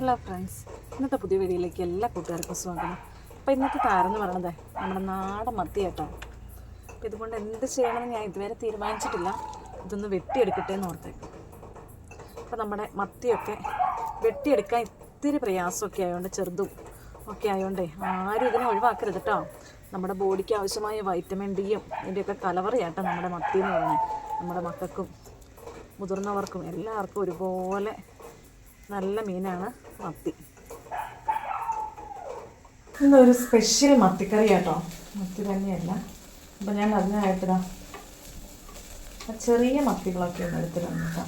Hello friends ഇന്നത്തെ പുതിയ വീഡിയോയിലേക്ക് എല്ലാ കൂട്ടുകാർക്കും സ്വാഗതം. അപ്പോൾ ഇന്നത്തെ താരെന്ന് പറയണത് നമ്മുടെ നാടൻ മത്തി അപ്പോൾ ഇതുകൊണ്ട് എന്ത് ചെയ്യണമെന്ന് ഞാൻ ഇതുവരെ തീരുമാനിച്ചിട്ടില്ല. ഇതൊന്ന് വെട്ടിയെടുക്കട്ടെ എന്ന് ഓർത്തേ. അപ്പോൾ നമ്മുടെ മത്തിയൊക്കെ വെട്ടിയെടുക്കാൻ ഇത്തിരി പ്രയാസമൊക്കെ ആയതുകൊണ്ട് ചെറുതും ഒക്കെ ആയതുകൊണ്ടേ ആരും ഇതിനെ ഒഴിവാക്കരുത് കേട്ടോ നമ്മുടെ ബോഡിക്ക് ആവശ്യമായ വൈറ്റമിൻ ഡിയും ഇതിന്റെയൊക്കെ കലവറയാട്ടോ നമ്മുടെ മത്തി എന്ന് നമ്മുടെ മക്കൾക്കും മുതിർന്നവർക്കും എല്ലാവർക്കും ഒരുപോലെ നല്ല മീനാണ് മത്തി. ഇന്നൊരു സ്പെഷ്യൽ മത്തിക്കറി കേട്ടോ മത്തി തന്നെയല്ല. അപ്പം ഞാൻ അതിനായിട്ടാ ചെറിയ മത്തികളൊക്കെ ഒന്ന് എടുത്ത് കേട്ടോ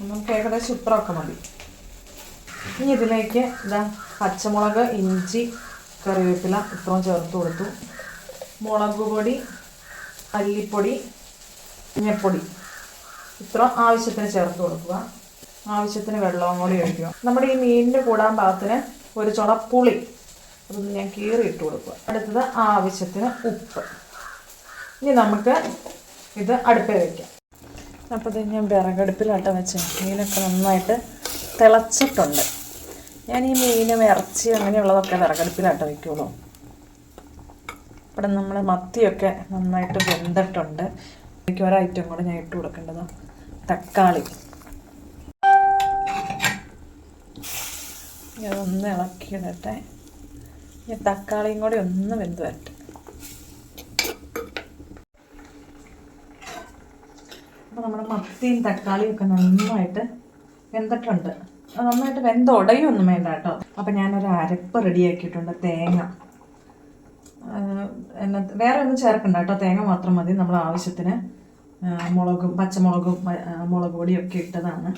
നമുക്ക് ഏകദേശം ഇത്രയൊക്കെ മതി. ഇനി ഇതിലേക്ക് ഇതാ പച്ചമുളക് ഇഞ്ചി കറിവേപ്പില ഇത്രയും ചേർത്ത് കൊടുത്തു. മുളക് പൊടി മല്ലിപ്പൊടി മഞ്ഞപ്പൊടി. ഇത്ര ആവശ്യത്തിന് ചേർത്ത് കൊടുക്കുക. ആവശ്യത്തിന് വെള്ളവും കൂടി ഒഴിക്കുക നമ്മുടെ ഈ മീനിന്റെ കൂടാൻ പാകത്തിന് ഒരു ചുള പുളി. അതൊന്ന് ഞാൻ കീറി ഇട്ട് കൊടുക്കുക. അടുത്തത് ആവശ്യത്തിന് ഉപ്പ്. ഇനി നമുക്ക് ഇത് അടുപ്പിൽ വയ്ക്കാം അപ്പോൾ ഇത് ഞാൻ വിറകടുപ്പിലാട്ടം വെച്ച്. മീനൊക്കെ നന്നായിട്ട് തിളച്ചിട്ടുണ്ട്. ഞാൻ ഈ മീനും ഇറച്ചി അങ്ങനെയുള്ളതൊക്കെ വിറകടുപ്പിലാട്ടം വയ്ക്കുള്ളൂ ഇവിടെ നമ്മൾ മത്തിയൊക്കെ നന്നായിട്ട് വെന്തിട്ടുണ്ട്. എനിക്ക് ഒരു ഐറ്റം കൂടെ ഞാൻ ഇട്ട് കൊടുക്കേണ്ടത്. തക്കാളി. ഇനി ഇളക്കി ഇളക്കിയിടട്ടെ ഈ തക്കാളിയും കൂടി ഒന്ന് വെന്ത് വരട്ടെ. അപ്പോൾ നമ്മുടെ മത്തിയും തക്കാളിയും ഒക്കെ നന്നായിട്ട് വെന്തിട്ടുണ്ട്. നന്നായിട്ട് വെന്ത് ഉടയൊന്നും വേണ്ട കേട്ടോ. അപ്പം ഞാനൊരു അരപ്പ് റെഡിയാക്കിയിട്ടുണ്ട് തേങ്ങ. എന്നാ വേറെ ഒന്നും ചേർക്കണ്ട കേട്ടോ. തേങ്ങ മാത്രം മതി. നമ്മൾ ആവശ്യത്തിന് മുളകും പച്ചമുളകും മുളക് പൊടിയൊക്കെ ഇട്ടതാണ്.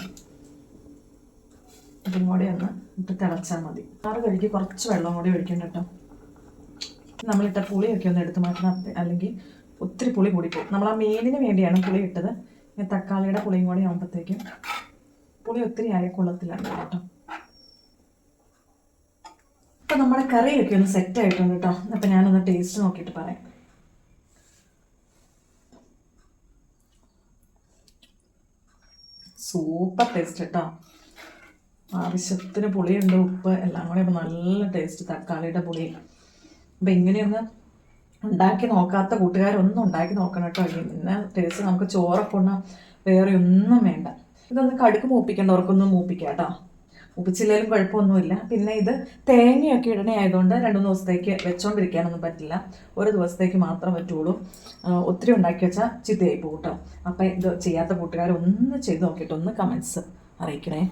ഇതും കൂടി ഒന്ന് ഇട്ട് തിളച്ചാൽ മതി. ആറ് കഴുകി കുറച്ച് വെള്ളം കൂടി ഒഴിക്കണം കേട്ടോ. നമ്മളിട്ട പുളിയൊക്കെ ഒന്ന് എടുത്ത് മാറ്റണം അല്ലെങ്കിൽ ഒത്തിരി പുളി കൂടിപ്പോകും നമ്മൾ ആ മീനിന് വേണ്ടിയാണ് പുളി ഇട്ടത്. ഇങ്ങനെ തക്കാളിയുടെ പുളിയും കൂടി ആകുമ്പോഴത്തേക്കും പുളി ഒത്തിരി ആയ കുളത്തിലാണ് കേട്ടോ. അപ്പം നമ്മുടെ കറിയൊക്കെ ഒന്ന് സെറ്റ് ആയിട്ടുണ്ട് കേട്ടോ. അപ്പം ഞാനൊന്ന് ടേസ്റ്റ് നോക്കിയിട്ട് പറയാം. സൂപ്പർ ടേസ്റ്റ് കേട്ടോ. ആവശ്യത്തിന് പുളിയുണ്ട് ഉപ്പ് എല്ലാം കൂടെ നല്ല ടേസ്റ്റ് തക്കാളിയുടെ പുളി അപ്പം ഇങ്ങനെയൊന്ന് ഉണ്ടാക്കി നോക്കാത്ത കൂട്ടുകാരൊന്നും ഉണ്ടാക്കി നോക്കണം കേട്ടോ. പിന്നെ ടേസ്റ്റ് നമുക്ക് ചോറൊക്കെ വേറെ ഒന്നും വേണ്ട. ഇതൊന്ന് കടുക്ക് മൂപ്പിക്കേണ്ടവർക്കൊന്നും മൂപ്പിക്കാം കേട്ടോ. മൂപ്പിച്ചില്ലെങ്കിലും കുഴപ്പമൊന്നുമില്ല. പിന്നെ ഇത് തേങ്ങയൊക്കെ ഇടണേ ആയതുകൊണ്ട് രണ്ട് മൂന്ന് ദിവസത്തേക്ക് വെച്ചോണ്ടിരിക്കാനൊന്നും പറ്റില്ല. ഒരു ദിവസത്തേക്ക് മാത്രം പറ്റുള്ളൂ. ഒത്തിരി ഉണ്ടാക്കി വെച്ചാൽ ചിത്തയായി പോകും കേട്ടോ. അപ്പം ഇത് ചെയ്യാത്ത കൂട്ടുകാരൊന്നും ചെയ്ത് നോക്കിയിട്ട് ഒന്ന് കമൻസ് അറിയിക്കണേ.